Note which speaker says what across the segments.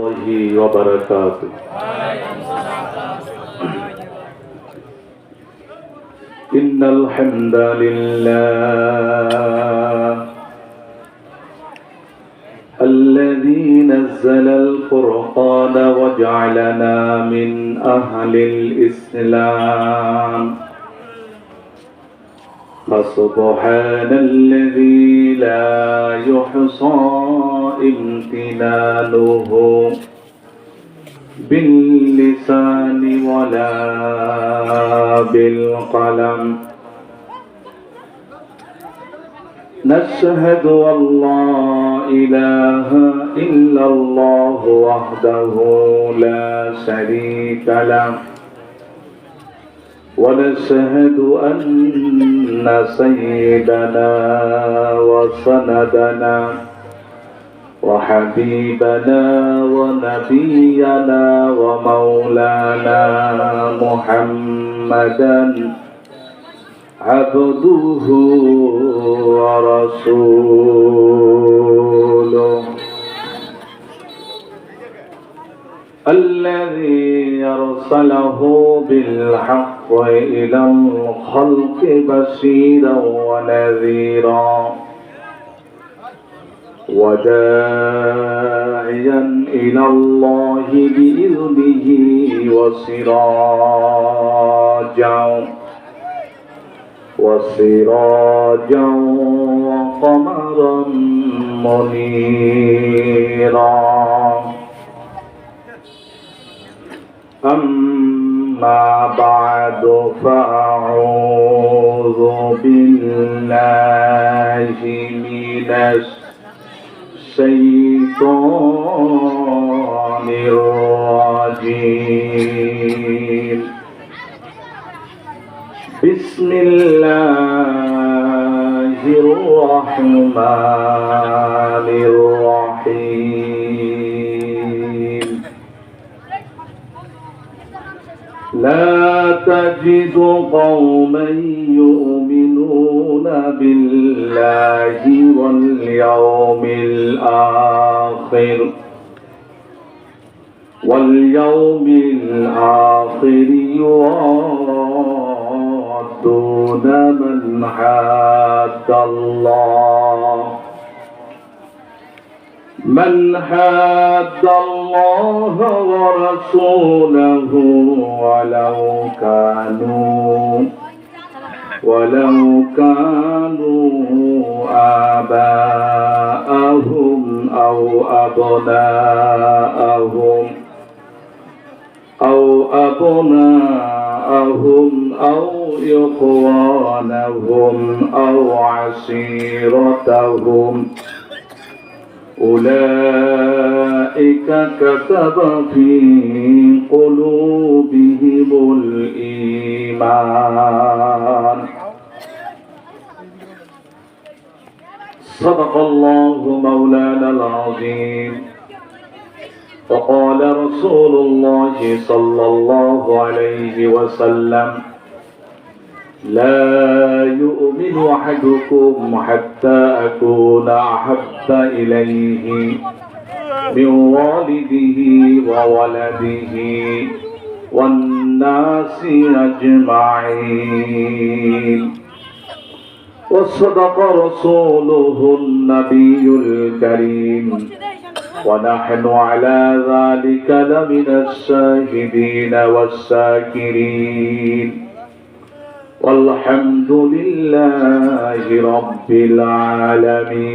Speaker 1: الله وبركاته. إن الحمد لله الذي نزل الفرقان وجعلنا من أهل الإسلام. فسبحان الذي لا يحصى امتنانه باللسان ولا بالقلم. نشهد أن لا إله إلا الله وحده لا شريك له. ونشهد أن سيدنا وسندنا وحبيبنا ونبينا ومولانا محمدا عبده ورسوله. الذي أرسله بالحق إلى الخلق بشيرا ونذيرا. وداعيا إلى الله بإذنه وسراجا وسراجا وقمرا منيرا. أما بعد فأعوذ بالله من الشيطان الرجيم. بسم الله الرحمن الرحيم. لا تجد قوما يؤمنون بالله واليوم الآخر واليوم الآخر يوادون من حاد الله من حاد الله ورسوله ولو كانوا ولو كانوا آباءهم أو أبناءهم أو أبناءهم أو إخوانهم أو عشيرتهم أولئك كتب في قلوبهم الإيمان صدق الله مولانا العظيم. وقال رسول الله صلى الله عليه وسلم لا يؤمن أحدكم حتى أكون أحب إليه من والده وولده والناس أجمعين. وصدق رسوله النبي الكريم. ونحن على ذلك لمن الشاهدين والشاكرين. والحمد لله رب العالمين.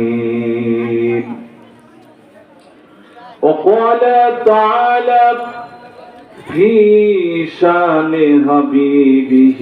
Speaker 1: وقال تعالى في شان حبيبه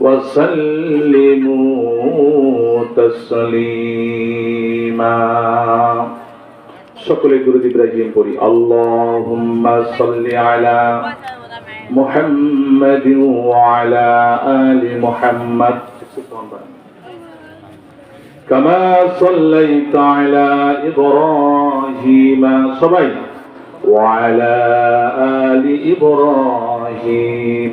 Speaker 1: وسلموا تسليما সকলে গুরুদ ইব্রাহিম পড়ি আল্লাহুম্মা সাল্লি আলা محمد وعلى آل محمد كما صليت على إبراهيم صبي وعلى آل إبراهيم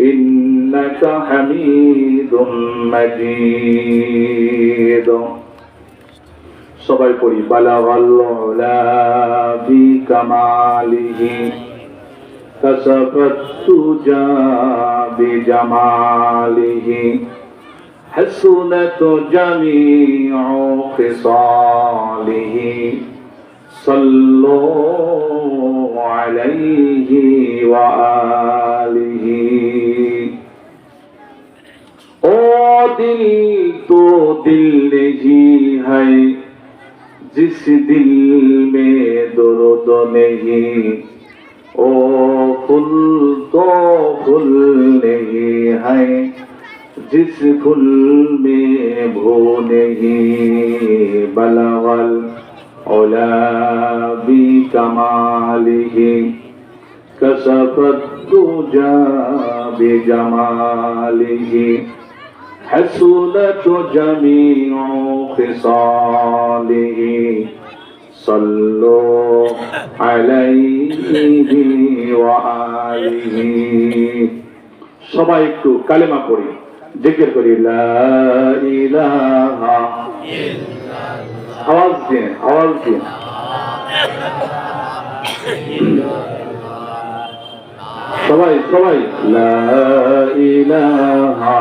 Speaker 1: إنك حميد مجيد সবাই পড়ি বালাগাল্লা বিকামালিহি كسفت تجا بجماله حسنت جميع خصاله صلوا عليه وآله او دل تو دل نہیں ہے جس دل میں درد نہیں او فل تو فل نہیں ہے جس فل میں بھو نہیں بلا علا بكماله كسف الدجى بجماله حسنت جميع خصاله صلوا عليه وآله. سبحانك كلمة قولي ذكر قولي لا إله إلا الله আওয়াজ দিয়ে আওয়াজ দিয়ে। সবাই সবাই। লা ইলাহা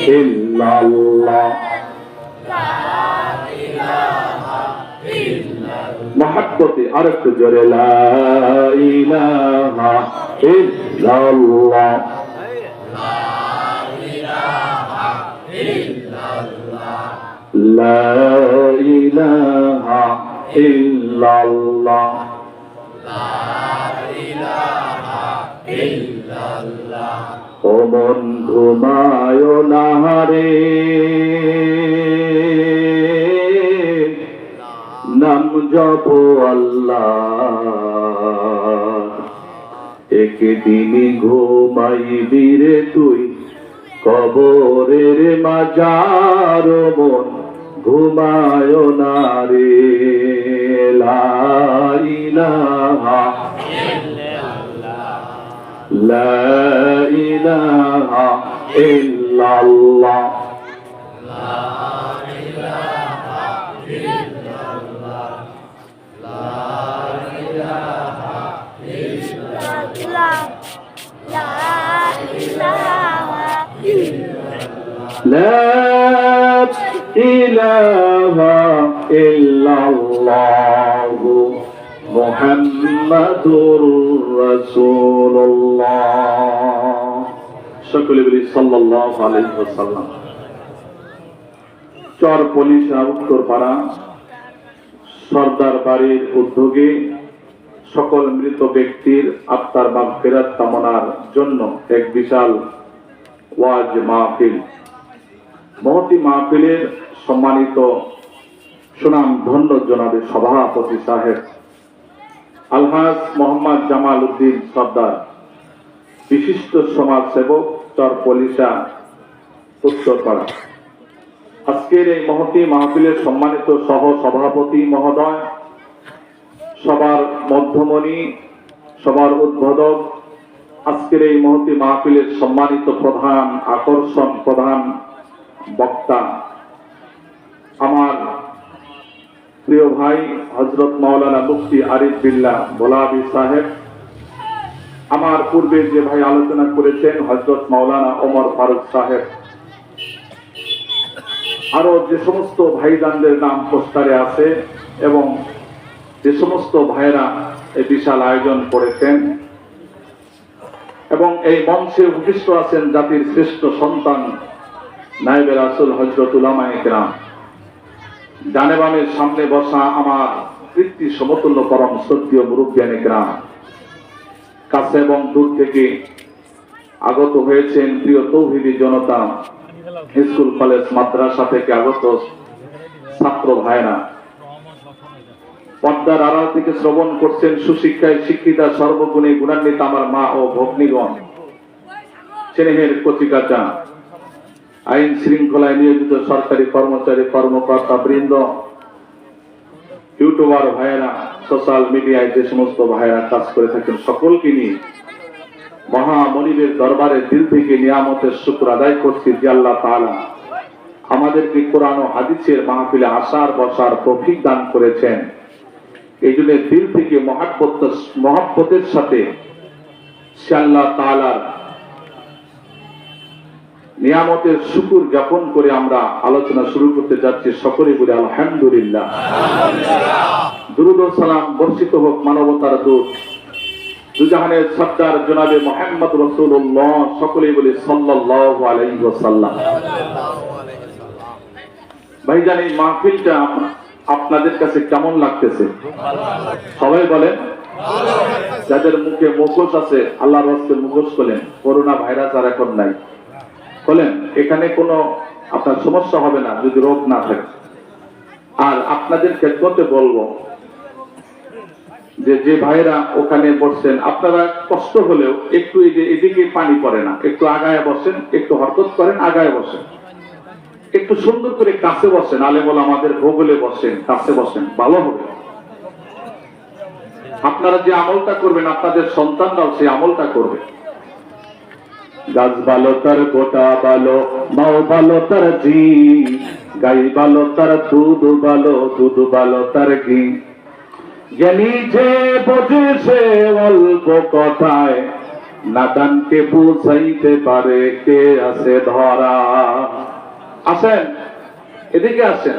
Speaker 1: ইল্লাল্লাহ। মহাব্বতে আর একটু জোরে, লা ইল্লাল্লাহ। ও বন্ধু মায় নাহারে নাম জপ আল্লাহ। একদিন ঘুমাইবি রে তুই কবরের মাজার মন ঘুমায় না রে লাইনা লাইলাহা ইল্লাল্লাহ ইলাহা ইল্লাল্লাহু মুহাম্মাদুর রাসূলুল্লাহ। সকলে বলি সাল্লাল্লাহু আলাইহি ওয়াসাল্লাম। চর পলিশা, উত্তরপাড়া, সর্দার বাড়ির উদ্যোগে সকল মৃত ব্যক্তির আত্মার বা ফেরাত কামনার জন্য এক বিশাল ওয়াজ মাহফিল। মহতি মাহফিলের সম্মানিত সুনাম ধন্য জনাবে সভাপতি সাহেব আলহাজ মোহাম্মদ জামাল উদ্দিন সর্দার, বিশিষ্ট সমাজসেবক চর পলিশা উত্তরপাড়া। আজকের এই মহতি মাহফিলের সম্মানিত সহ সভাপতি মহোদয়, সবার মধ্যমণি, সবার উদ্বোধক, আজকের এই মহতি মাহফিলের সম্মানিত প্রধান, আকর্ষণ প্রধান বক্তা আমার প্রিয় ভাই হজরত মাওলানা মুফতি আরিফ বিল্লাহ বোলাবি সাহেব, আমার পূর্বে যে ভাই আলোচনা করেছেন হজরত মাওলানা ওমর ফারুক সাহেব, আরও যে সমস্ত ভাইজানদের নাম পোস্টারে আছে এবং যে সমস্ত ভাইরা এই বিশাল আয়োজন করেছেন এবং এই মঞ্চে উপবিষ্ট আছেন জাতির শ্রেষ্ঠ সন্তান নাইবে রাসুল হজরত উলামা ডানে বামে সামনে বসা আমার কৃত্তি সমতুল্য পরম সত্যীয় মুরব্বিয়ান গ্রাম। কাছে এবং দূর থেকে আগত হয়েছেন প্রিয় তৌহিদি জনতা, স্কুল, কলেজ, মাদ্রাসা থেকে আগত ছাত্র ভাইরা পর্দার আড়াল থেকে শ্রবণ করছেন সুশিক্ষায় শিক্ষিতা সর্বগুণে গুণান্বিত আমার মা ও ভগ্নীগণ। স্নেহের কচিকাচা। আইন শৃঙ্খলায় নিয়োজিত সরকারি কর্মচারী কর্মকর্তা বৃন্দ, ইউটিউবার ভাইয়েরা, সোশ্যাল মিডিয়ায় যে সমস্ত ভাইয়েরা কাজ করে থাকেন সকলকে নিয়ে মহামনিবের দরবারে দিল থেকে নিয়ামতের শুক্র আদায় করছি যে আল্লাহ তাআলা আমাদেরকে কোরআন ও হাদিসের মাহফিলে আসার বসার তৌফিক দান করেছেন। এই জন্য দিল থেকে মহাব্বত, মহাব্বতের সাথে সে আল্লাহ তাআলার নিয়ামতের শুকুর জ্ঞাপন করে আমরা আলোচনা শুরু করতে যাচ্ছি সকলে বলে আলহামদুলিল্লাহ। দুরুদ সালাম বর্ষিত হোক মানবতার দূত। দুজাহানের সর্দার জনাবে মোহাম্মদ রসুল্লাহ সকলেই বলে সাল্লাল্লাহু আলাইহি ওয়াসাল্লাম। ভাইজান মাহফিলটা আপনাদের কাছে কেমন লাগতেছে? সবাই বলেন। যাদের মুখে মুখোশ আছে, আল্লাহর হস্তে মুখোশ খোলেন করোনা ভাইরাস আর এখন নাই। খোলেন এখানে কোনো আপনার সমস্যা হবে না যদি রোগ না থাকে। আর আপনাদের ক্ষেত্রতে বলব যে যে ভাইরা ওখানে বসছেন, আপনারা কষ্ট হলেও একটু এদিকে পানি পড়ে না, একটু আগায় বসেন, একটু হরকত করেন, আগায় বসেন। একটু সুন্দর করে কাছে বসেন আলেমল আমাদের ভূগোলে বসেন, কাছে বসেন, ভালো হবে। আপনারা যে আমলটা করবেন, আপনাদের সন্তানরাও সেই আমলটা করবে। গাছ ভালো, তার গোটা ভালো, মাও ভালো, তার জি গাই ভালো, তার দুধ ভালো দুধ ভালো, তার ঘি। জ্ঞানী যে বোঝে অল্প কথায় নাদানকে বুঝাইতে পারে কে আছে ধরা। আসেন, এদিকে আসেন।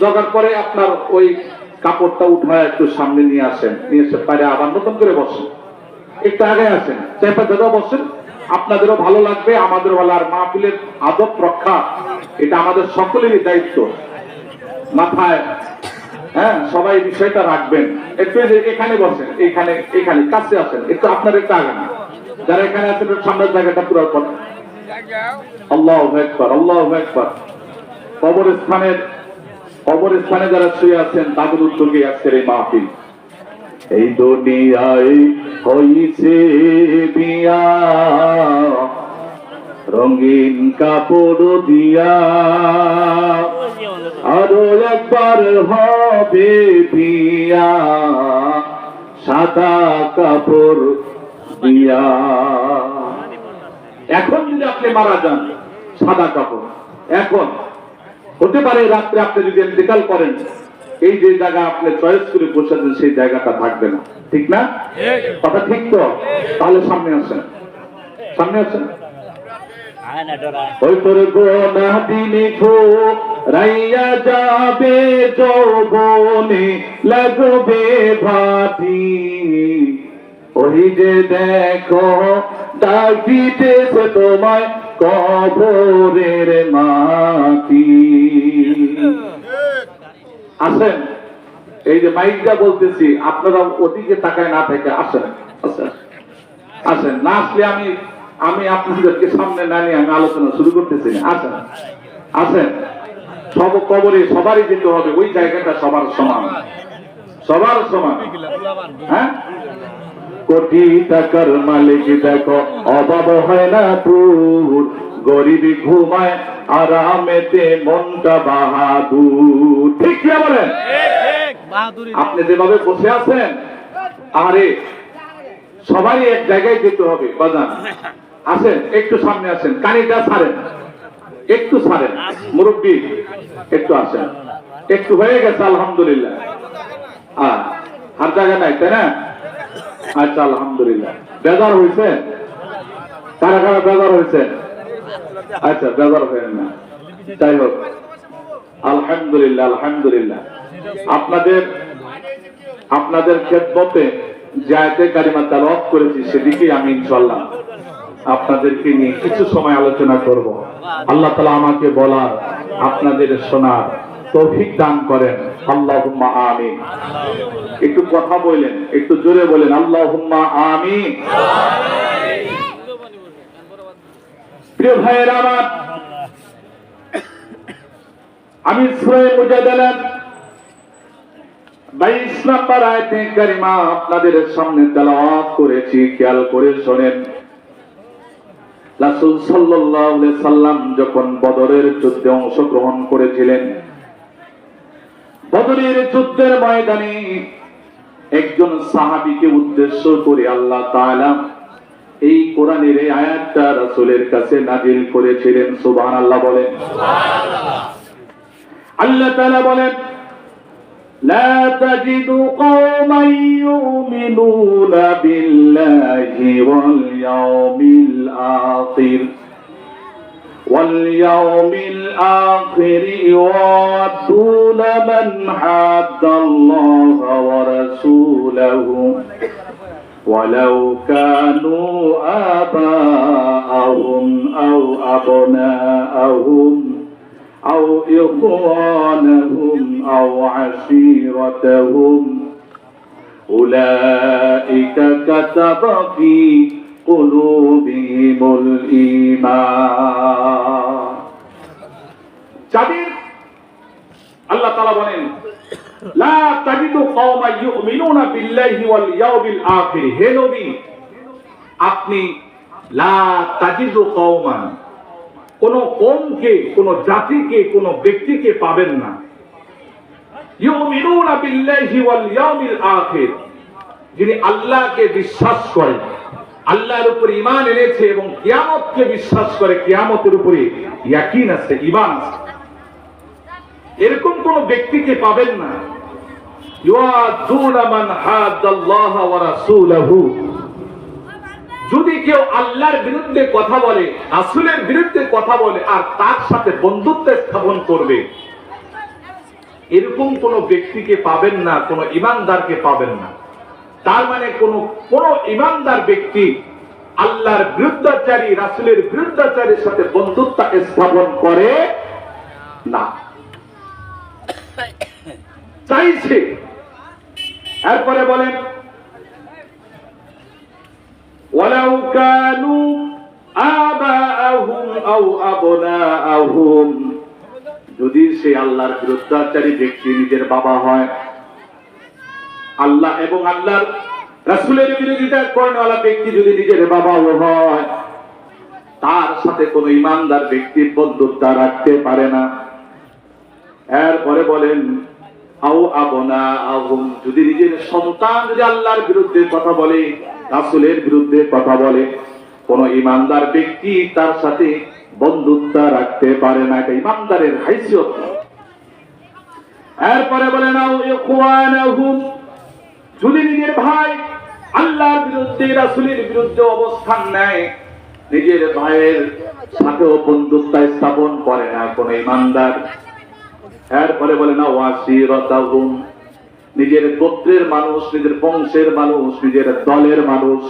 Speaker 1: জগার পরে আপনার ওই কাপড়টা উঠায় একটু সামনে নিয়ে আসেন। নিয়ে এসে পারে আবার নতুন করে বসেন। একটু আগে আসেন। চেপে ধরে বসেন। আপনাদেরও ভালো লাগবে আমাদের আর মাহফিলের আদব রক্ষা, এটা আমাদের সকলেরই দায়িত্ব। মাথায় হ্যাঁ সবাই বিষয়টা রাখবেন। একটু এখানে বসেন, এখানে এখানে, কাছে আসেন, একটু আপনার একটু আগে না যারা এখানে আছেন সামনের জায়গাটা পুরো করেন। আল্লাহ একবার আল্লাহ একবার কবরস্থানের, কবরস্থানে যারা শুয়ে আছেন, তাদের উদ্যোগে আজকের এই মাহফিল। এই দুনিয়ায় হইছে বিয়া। রঙিন কাপড় দিয়া আরও একবার হবে বিয়া। সাদা কাপড় দিয়া। এখন যদি আপনি মারা যান, সাদা কাপড়। এখন। হতে পারে রাত্রে আপনি যদি ইন্তেকাল করেন এই যে জায়গা আপনি চয়েস করে বসেছেন সেই জায়গাটা থাকবে না। ঠিক না? কথা ঠিক তো? তাহলে সামনে আসেন। সামনে আসেন। ওই তোর গোনা দিনে খো রাইয়া যাবে যৌবনে লাগবে ভাতি। ওই যে দেখো ডাক দিতেছে তোমায় কবরের মাটি। আসেন। এই যে মাইকটা বলতেছি আপনারা ওদিকে তাকায় না থেকে আসেন। আসেন আসেন। না আসলে আমি আমি আপনাদেরকে সামনে না নিয়ে আমি আলোচনা শুরু করতেছি আসেন। আসেন। সব কবরে সবারই যেতে হবে ওই জায়গাটা সবার সমান। সবার সমান। হ্যাঁ? কোটি টাকার মালিক দেখো অভাব হয় না তোর গরিবি ঘুমায় আরামেতে মনটা বাহাদুর। ঠিক কি বলেন? আপনি যেভাবে বসে আছেন আরে সবারই এক জায়গায় যেতে হবে বাজান। আসেন একটু সামনে আসেন কানিটা ছাড়েন। একটু ছাড়েন মুরব্বী একটু আসেন। একটু হয়ে গেছে আলহামদুলিল্লাহ। আর আর জায়গা নাই তাই না? আচ্ছা আলহামদুলিল্লাহ। বেজার হয়েছে? কারা কারা বেজার হয়েছে? আচ্ছা বেজার হয়ে না। যাই হোক। আলহামদুলিল্লাহ আলহামদুলিল্লাহ। আপনাদের আপনাদের খেদমতে যে আয়তে কারিমা তালাওয়াত করেছি, সেদিকেই আমি ইনশাল্লাহ আপনাদেরকে নিয়ে কিছু সময় আলোচনা করব। আল্লাহ তালা আমাকে বলার, আপনাদের শোনার তৌফিক দান করেন। আল্লাহ আমিন। একটু কথা বললেন একটু জোরে বলেন আল্লাহ আমিন। প্রিয় ভাইয়ের আমার, আমি সুরে মুজাদালান বাইশ নাম্বার আয়তে কারিমা আপনাদের সামনে তেলাওয়াত করেছি, খেয়াল করে শোনেন। রাসূল সাল্লাল্লাহু আলাইহি সাল্লাম যখন বদরের যুদ্ধে অংশগ্রহণ করেছিলেন, বদরের যুদ্ধের ময়দানে একজন সাহাবীকে উদ্দেশ্য করে আল্লাহ তাআলা এই কোরআনের এই আয়াতটা রাসূলের কাছে নাজিল করেছিলেন সুবহানাল্লাহ বলেন আল্লাহ তাআলা বলেন لا تجد قوما يؤمنون بالله واليوم الآخر واليوم الآخر يودون من حاد الله ورسوله ولو كانوا آباءهم أو أبناءهم أو إخوانهم أو عشيرتهم أولئك كتب في قلوبهم الإيمان জাবির আল্লাহ তাআলা বলেন লা তাজিদু কওমা ইউমিনুনা বিল্লাহি ওয়াল ইয়াউমিল আখির। হে নবী, আপনি লা তাজিদু কওমান, কোন কমকে কোন জাতিকে, কোন ব্যক্তিকে পাবেন না। ইউমিনুনা বিল্লাহি ওয়াল ইয়াউমিল আখির। যিনি আল্লাহকে বিশ্বাস করে আল্লাহর উপর ইমান এনেছে এবং কিয়ামতকে বিশ্বাস করে, কিয়ামতের উপরে ইয়াকিন আছে, ঈমান আছে। এরকম কোন ব্যক্তিকে পাবেন না? যদি কেউ আল্লাহর বিরুদ্ধে কথা বলে, রাসূলের বিরুদ্ধে কথা বলে, আর তার সাথে বন্ধুত্ব স্থাপন করবে, এরকম কোন ব্যক্তিকে পাবেন না? কোন ইমানদারকে পাবেন না? তার মানে কোন কোন ইমানদার ব্যক্তি আল্লাহর বিরুদ্ধাচারী, রাসুলের বিরুদ্ধাচারীর সাথে বন্ধুত্ব স্থাপন করে চাইছে। এরপরে বলেন, ওয়ালাউ কানু আও আবনাআহুম। যদি সে আল্লাহর বিরুদ্ধাচারী ব্যক্তি নিজের বাবা হয়, আল্লাহ এবং আল্লাহর রাসুলের বিরোধিতা করেনওয়ালা ব্যক্তি যদি নিজের বাবাও হয়, তার সাথে কোন ইমানদার ব্যক্তির বন্ধুত্ব রাখতে পারে না। এরপরে বলেন যদি নিজের সন্তান যদি আল্লাহর বিরুদ্ধে কথা বলে, রাসূলের বিরুদ্ধে কথা বলে, কোন ইমানদার ব্যক্তি তার সাথে রাখতে পারে না, এটা ইমানদারের হাইসিয়ত এরপরে ইখওয়ানাহুম। যদি নিজের ভাই আল্লাহর বিরুদ্ধে, রাসূলের বিরুদ্ধে অবস্থান নেয়, নিজের ভাইয়ের সাথেও বন্ধুত্ব স্থাপন করে না, কোন ইমানদার এরপরে বলে, না, ওয়াসিরতাহুম। নিজের গোত্রের মানুষ, নিজের বংশের মানুষ, নিজের দলের মানুষ।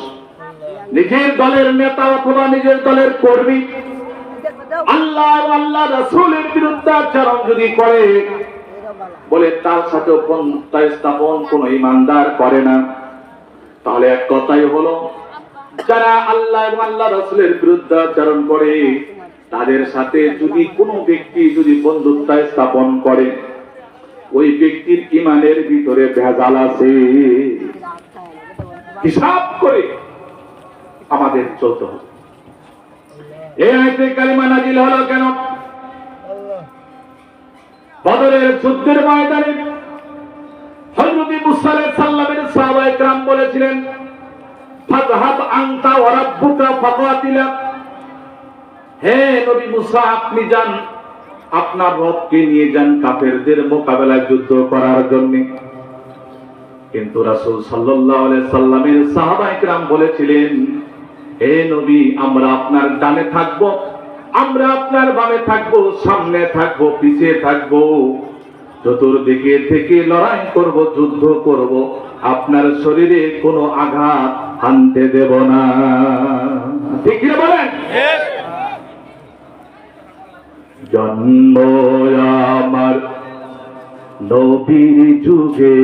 Speaker 1: নিজের দলের নেতা অথবা নিজের দলের কর্মী। আল্লাহ আল্লাহ রাসূলের বিরুদ্ধে আচরণ যদি করে, বলে তার সাথে বন্ধুত্ব স্থাপন কোন ইমানদার করে না। তাহলে এক কথাই হলো, যারা আল্লাহ এবং আল্লাহ রাসূলের বিরুদ্ধে আচরণ করে তাদের সাথে যদি কোনো ব্যক্তি যদি বন্ধুত্ব স্থাপন করে ওই ব্যক্তির ইমানের ভিতরে ভেজাল আছে হিসাব করে আমাদের চলতে হবে এই আয়তে কালিমা নাজিল হলো কেন বদরের যুদ্ধের ময়দানে হযরত মুসা আলাইহিস সালামের সাহাবায়ে کرام বলেছিলেন ফাযহাব আনতা ওয়া রাব্বুকা ফাকাতিলা হে নবী মুসা, আপনি যান। আপনার রবকে নিয়ে যান কাফেরদের মোকাবেলায় যুদ্ধ করার জন্য। কিন্তু রাসুল সাল্লাহ সাল্লামের সাহাবা ইকরাম বলেছিলেন, হে নবী, আমরা আপনার ডানে থাকব, আমরা আপনার বামে থাকব, সামনে থাকব পিছিয়ে থাকব। চতুর্দিকে থেকে লড়াই করব, যুদ্ধ করব। আপনার শরীরে কোনো আঘাত আনতে দেব না। ঠিক বলেন? জন্ম আমার নবীর যুগে,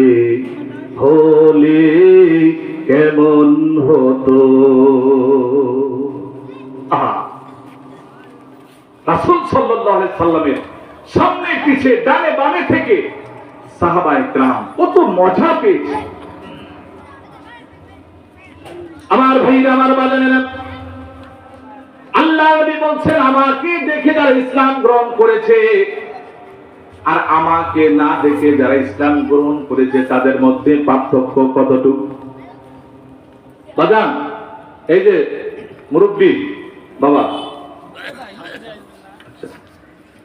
Speaker 1: হলে কেমন হতো? রাসুল সাল্লাহ সাল্লামের সামনে পিছে, ডানে বামে থেকে সাহাবা একরাম কত মজা পেয়েছে। আমার ভাইরা, আমার বাজানেরা আল্লাহ নবী বলছেন, আমাকে দেখে যারা ইসলাম গ্রহণ করেছে আর আমাকে না দেখে যারা ইসলাম গ্রহণ করেছে, তাদের মধ্যে পার্থক্য কতটুকু? বাজান, এই যে মুরব্বী, বাবা